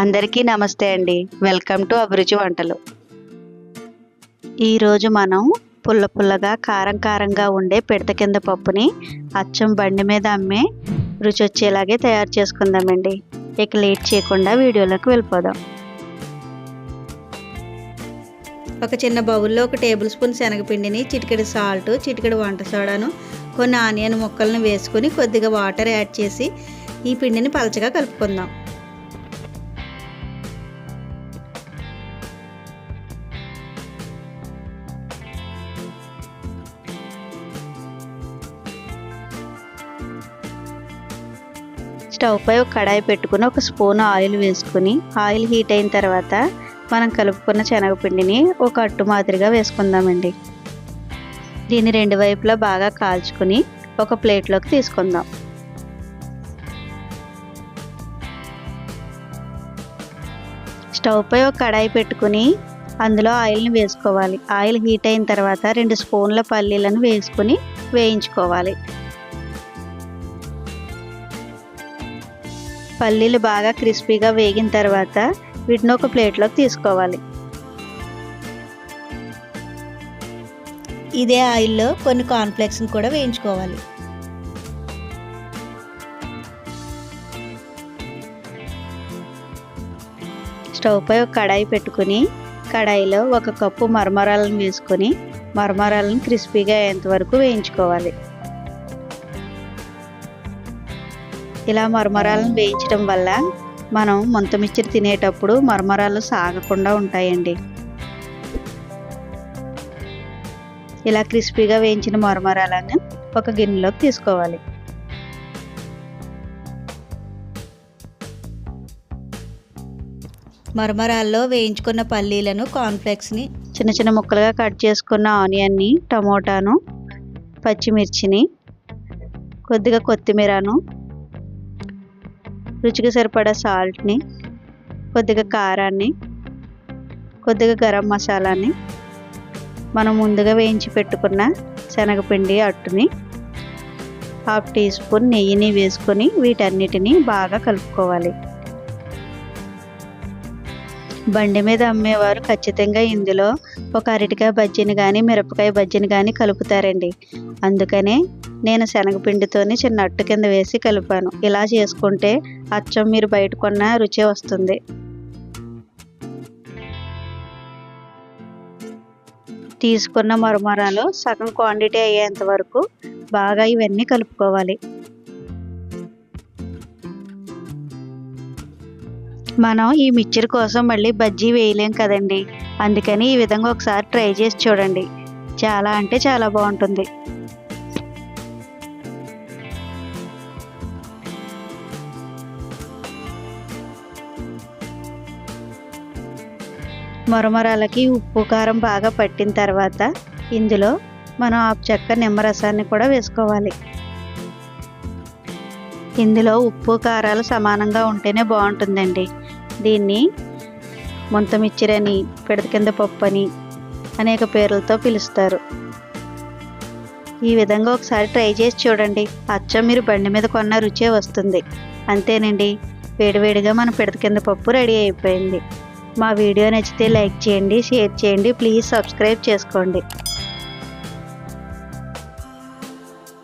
అందరికీ నమస్తే అండి. వెల్కమ్ టు అభిరుచి వంటలు. ఈరోజు మనం పుల్ల పుల్లగా కారం కారంగా ఉండే పిడత కింద పప్పుని అచ్చం బండి మీద అమ్మే రుచి వచ్చేలాగే తయారు చేసుకుందామండి. ఇక లేట్ చేయకుండా వీడియోలోకి వెళ్ళిపోదాం. ఒక చిన్న బౌల్లో ఒక టేబుల్ స్పూన్ శనగపిండిని చిటికెడు సాల్ట్ చిటికెడు వంట సోడాను కొన్ని ఆనియన్ ముక్కలను వేసుకొని కొద్దిగా వాటర్ యాడ్ చేసి ఈ పిండిని పలచగా కలుపుకుందాం. స్టవ్ పై ఒక కడాయి పెట్టుకుని ఒక స్పూన్ ఆయిల్ వేసుకుని ఆయిల్ హీట్ అయిన తర్వాత మనం కలుపుకున్న శనగపిండిని ఒక అట్టు మాదిరిగా వేసుకుందామండి. దీన్ని రెండు వైపులా బాగా కాల్చుకుని ఒక ప్లేట్లోకి తీసుకుందాం. స్టవ్ పై ఒక కడాయి పెట్టుకుని అందులో ఆయిల్ని వేసుకోవాలి. ఆయిల్ హీట్ అయిన తర్వాత రెండు స్పూన్ల పల్లీలను వేసుకుని వేయించుకోవాలి. పల్లీలు బాగా క్రిస్పీగా వేగిన తర్వాత వీటిని ఒక ప్లేట్లోకి తీసుకోవాలి. ఇదే ఆయిల్లో కొన్ని కార్న్ఫ్లెక్స్ని కూడా వేయించుకోవాలి. స్టవ్ పై ఒక కడాయి పెట్టుకుని కడాయిలో ఒక కప్పు మరమరాలను వేసుకొని మరమరాలను క్రిస్పీగా అయ్యేంత వరకు వేయించుకోవాలి. ఇలా మరమరాలను వేయించడం వల్ల మనం ముంతమిచ్చిరి తినేటప్పుడు మరమరాలు సాగకుండా ఉంటాయండి. ఇలా క్రిస్పీగా వేయించిన మరమరాలను ఒక గిన్నెలోకి తీసుకోవాలి. మరమరాల్లో వేయించుకున్న పల్లీలను కార్న్ఫ్లెక్స్ని చిన్న చిన్న ముక్కలుగా కట్ చేసుకున్న ఆనియన్ని టమోటాను పచ్చిమిర్చిని కొద్దిగా కొత్తిమీరను రుచికి సరిపడా సాల్ట్ని కొద్దిగా కారాన్ని కొద్దిగా గరం మసాలాని మనం ముందుగా వేయించి పెట్టుకున్న శనగపిండి అట్టుని హాఫ్ టీ స్పూన్ నెయ్యిని వేసుకొని వీటన్నిటిని బాగా కలుపుకోవాలి. బండి మీద అమ్మేవారు ఖచ్చితంగా ఇందులో ఒక అరటికాయ బజ్జీని కానీ మిరపకాయ బజ్జీని కానీ కలుపుతారండి. అందుకనే నేను శనగపిండితోని చిన్న అట్టు కింద వేసి కలిపాను. ఇలా చేసుకుంటే అచ్చం మీరు బయట కొన్న రుచి వస్తుంది. తీసుకున్న మరమరాలు సగం క్వాంటిటీ అయ్యేంత వరకు బాగా ఇవన్నీ కలుపుకోవాలి. మనం ఈ మిక్చర్ కోసం మళ్ళీ బజ్జీ వేయలేం కదండి. అందుకని ఈ విధంగా ఒకసారి ట్రై చేసి చూడండి. చాలా అంటే చాలా బాగుంటుంది. మొరమరాలకి ఉప్పు కారం బాగా పట్టిన తర్వాత ఇందులో మనం ఆ చెక్క నిమ్మరసాన్ని కూడా వేసుకోవాలి. ఇందులో ఉప్పు కారాలు సమానంగా ఉంటేనే బాగుంటుందండి. దీన్ని ముంతమిచ్చిరని పిడత కింద పప్పు అని అనేక పేర్లతో పిలుస్తారు. ఈ విధంగా ఒకసారి ట్రై చేసి చూడండి. అచ్చం మీరు బండి మీద కొన్న రుచే వస్తుంది. అంతేనండి. వేడివేడిగా మన పిడత కింద పప్పు రెడీ అయిపోయింది. మా వీడియో నచ్చితే లైక్ చేయండి షేర్ చేయండి ప్లీజ్ సబ్స్క్రైబ్ చేసుకోండి.